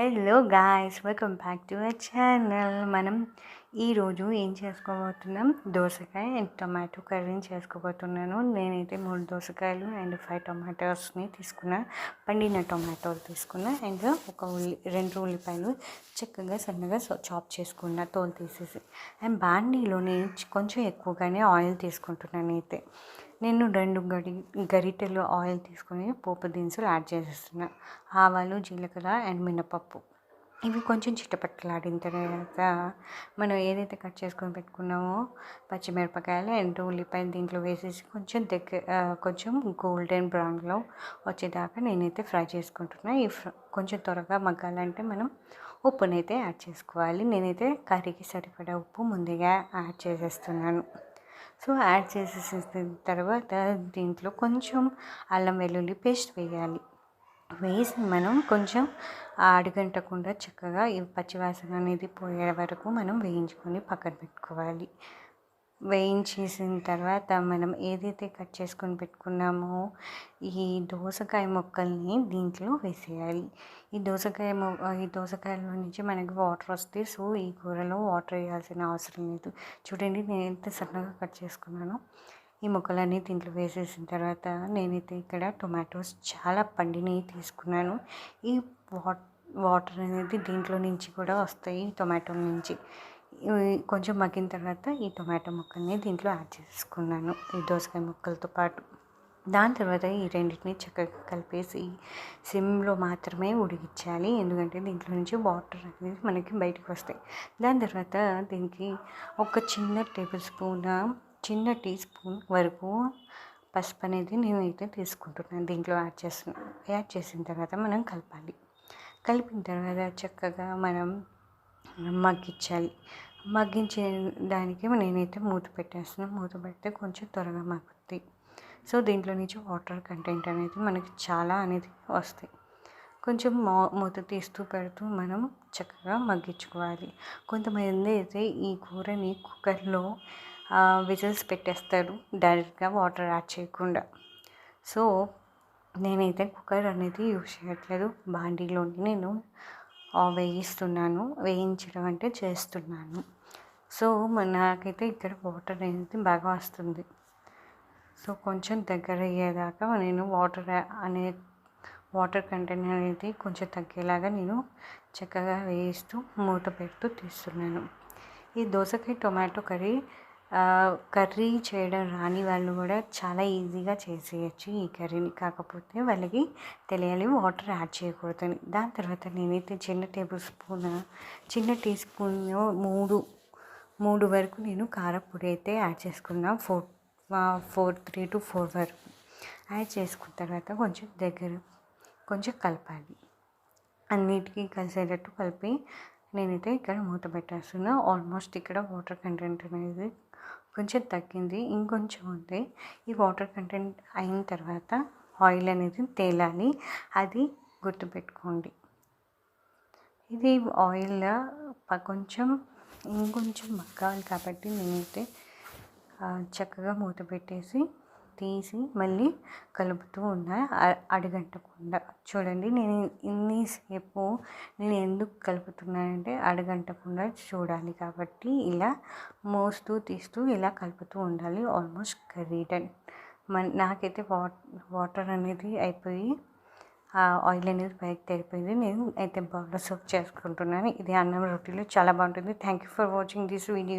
hello guys welcome back to our channel మనం ఈరోజు ఏం చేసుకోబోతున్నాం? దోసకాయ అండ్ టొమాటో కర్రీని చేసుకోబోతున్నాను. నేనైతే మూడు దోసకాయలు అండ్ ఫైవ్ టొమాటోస్ని తీసుకున్నా. పండిన టొమాటోలు తీసుకున్నా. అండ్ ఒక ఉల్లి రెండు ఉల్లిపాయలు చక్కగా సన్నగా చాప్ చేసుకున్నా తోలు తీసేసి. అండ్ బాండీలోని కొంచెం ఎక్కువగానే ఆయిల్ తీసుకుంటున్నాను అయితే నేను రెండు గడి గరిటెలు ఆయిల్ తీసుకొని పోపు దినుసులు యాడ్ చేసేస్తున్నా. ఆవాలు జీలకర్ర అండ్ మినపప్పు. ఇవి కొంచెం చిట్టపట్టలాడిన తర్వాత మనం ఏదైతే కట్ చేసుకొని పెట్టుకున్నామో పచ్చిమిరపకాయలు అండ్ ఉల్లిపాయలు దీంట్లో వేసేసి కొంచెం దగ్గర కొంచెం గోల్డెన్ బ్రౌన్లో వచ్చేదాకా నేనైతే ఫ్రై చేసుకుంటున్నా. ఈ కొంచెం త్వరగా మగ్గాలంటే మనం ఉప్పునైతే యాడ్ చేసుకోవాలి. నేనైతే కర్రీకి సరిపడా ఉప్పు ముందుగా యాడ్ చేసేస్తున్నాను. సో యాడ్ చేసేసిన తర్వాత దీంట్లో కొంచెం అల్లం వెల్లుల్లి పేస్ట్ వేయాలి. వేసి మనం కొంచెం అడుగంటకుండా చక్కగా ఈ పచ్చివాసన అనేది పోయే వరకు మనం వేయించుకొని పక్కన పెట్టుకోవాలి. వేయించేసిన తర్వాత మనం ఏదైతే కట్ చేసుకొని పెట్టుకున్నామో ఈ దోసకాయ ముక్కల్ని దీంట్లో వేసేయాలి. ఈ దోసకాయ ఈ దోసకాయలో నుంచి మనకి వాటర్ వస్తే సో ఈ కూరలో వాటర్ వేయాల్సిన అవసరం లేదు. చూడండి నేను ఎంత సన్నగా కట్ చేసుకున్నానో. ఈ ముక్కలన్నీ దీంట్లో వేసేసిన తర్వాత నేనైతే ఇక్కడ టొమాటోస్ చాలా పండినవి తీసుకున్నాను. ఈ వాటర్ అనేది దీంట్లో నుంచి కూడా వస్తాయి టొమాటో నుంచి. కొంచెం మగ్గిన తర్వాత ఈ టొమాటో ముక్కల్ని దీంట్లో యాడ్ చేసుకున్నాను ఈ దోసకాయ ముక్కలతో పాటు. దాని తర్వాత ఈ రెండింటిని చక్కగా కలిపేసి సిమ్లో మాత్రమే ఉడికించాలి ఎందుకంటే దీంట్లో నుంచి వాటర్ అనేది మనకి బయటకు వస్తాయి. దాని తర్వాత దీనికి ఒక చిన్న టేబుల్ స్పూన్ చిన్న టీ స్పూన్ వరకు పసుపు అనేది నేనైతే తీసుకుంటున్నాను. దీంట్లో యాడ్ చేస్తున్నాను యాడ్ చేసిన తర్వాత మనం కలపాలి. కలిపిన తర్వాత చక్కగా మనం మగ్గించాలి. మగ్గించే దానికి నేనైతే మూత పెట్టేస్తున్నాను మూత పెడితే కొంచెం త్వరగా మగ్గుద్ది. సో దీంట్లో నుంచి వాటర్ కంటెంట్ అనేది మనకి చాలా అనేది వస్తాయి. కొంచెం మూత తీస్తూ పెడుతూ మనం చక్కగా మగ్గించుకోవాలి. కొంతమంది అయితే ఈ కూరని కుక్కర్లో విజిల్స్ పెట్టేస్తారు డైరెక్ట్గా వాటర్ యాడ్ చేయకుండా. సో నేనైతే కుక్కర్ అనేది యూజ్ చేయట్లేదు. బాండీలోని నేను వేయిస్తున్నాను. వేయించడం అంటే చేస్తున్నాను. సో నాకైతే ఇక్కడ వాటర్ అనేది బాగా వస్తుంది. సో కొంచెం దగ్గర అయ్యేదాకా నేను వాటర్ అనే వాటర్ కంటెంట్ అనేది కొంచెం తగ్గేలాగా నేను చక్కగా వేయిస్తూ మూత పెడుతూ తీస్తున్నాను. ఈ దోసకాయ టొమాటో కర్రీ కర్రీ చేయడం రాని వాళ్ళు కూడా చాలా ఈజీగా చేసేయచ్చు ఈ కర్రీని. కాకపోతే వాళ్ళకి తెలియాలి వాటర్ యాడ్ చేయకూడదని దాని తర్వాత నేనైతే చిన్న టేబుల్ స్పూన్ చిన్న టీ స్పూన్ మూడు మూడు వరకు నేను కారపొడి అయితే యాడ్ చేసుకున్నా. Four four three to four వరకు యాడ్ చేసుకున్న తర్వాత కొంచెం దగ్గర కొంచెం కలపాలి. అన్నిటికీ కలిసేటట్టు కలిపి నేనైతే ఇక్కడ మూత పెట్టేస్తున్నా. ఆల్మోస్ట్ ఇక్కడ వాటర్ కంటెంట్ అనేది కొంచెం తగ్గింది. ఇంకొంచెం ఉంది. ఈ వాటర్ కంటెంట్ అయిన తర్వాత ఆయిల్ అనేది తేలాలి. అది గుర్తుపెట్టుకోండి. ఇది ఆయిల్ కొంచెం ఇంకొంచెం మగ్గాలి కాబట్టి నేనైతే చక్కగా మూత పెట్టేసి తీసి మళ్ళీ కలుపుతూ ఉండాలి. అడగంటకుండా. చూడండి నేను ఇన్నిసేపు నేను ఎందుకు కలుపుతున్నానంటే అడగంటకుండా చూడాలి కాబట్టి ఇలా మోస్తూ తీస్తూ ఇలా కలుపుతూ ఉండాలి. ఆల్మోస్ట్ కర్రీ డన్ మన నాకైతే వాటర్ అనేది అయిపోయి ఆ ఆయిల్ అనేది పైకి తెరిపోయింది నేను అయితే బాగా సర్వ్ చేసుకుంటున్నాను. ఇది అన్నం రొట్టెలు చాలా బాగుంటుంది. Thank you for watching this video.